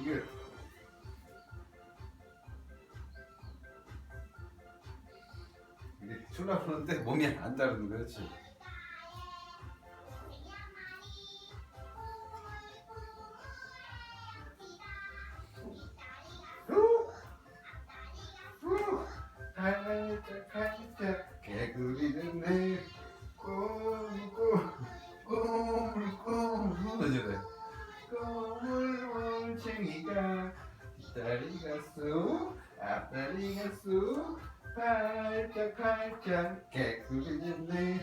이게 이게 쳐다보는데 몸이 안 따르는 거지. 활짝 활짝 개구리는 내 꿈을 꿈 꿈을 꿈을 저래 꿈을 쑥 앞다리가 쑥 활짝 활짝 개구리는 내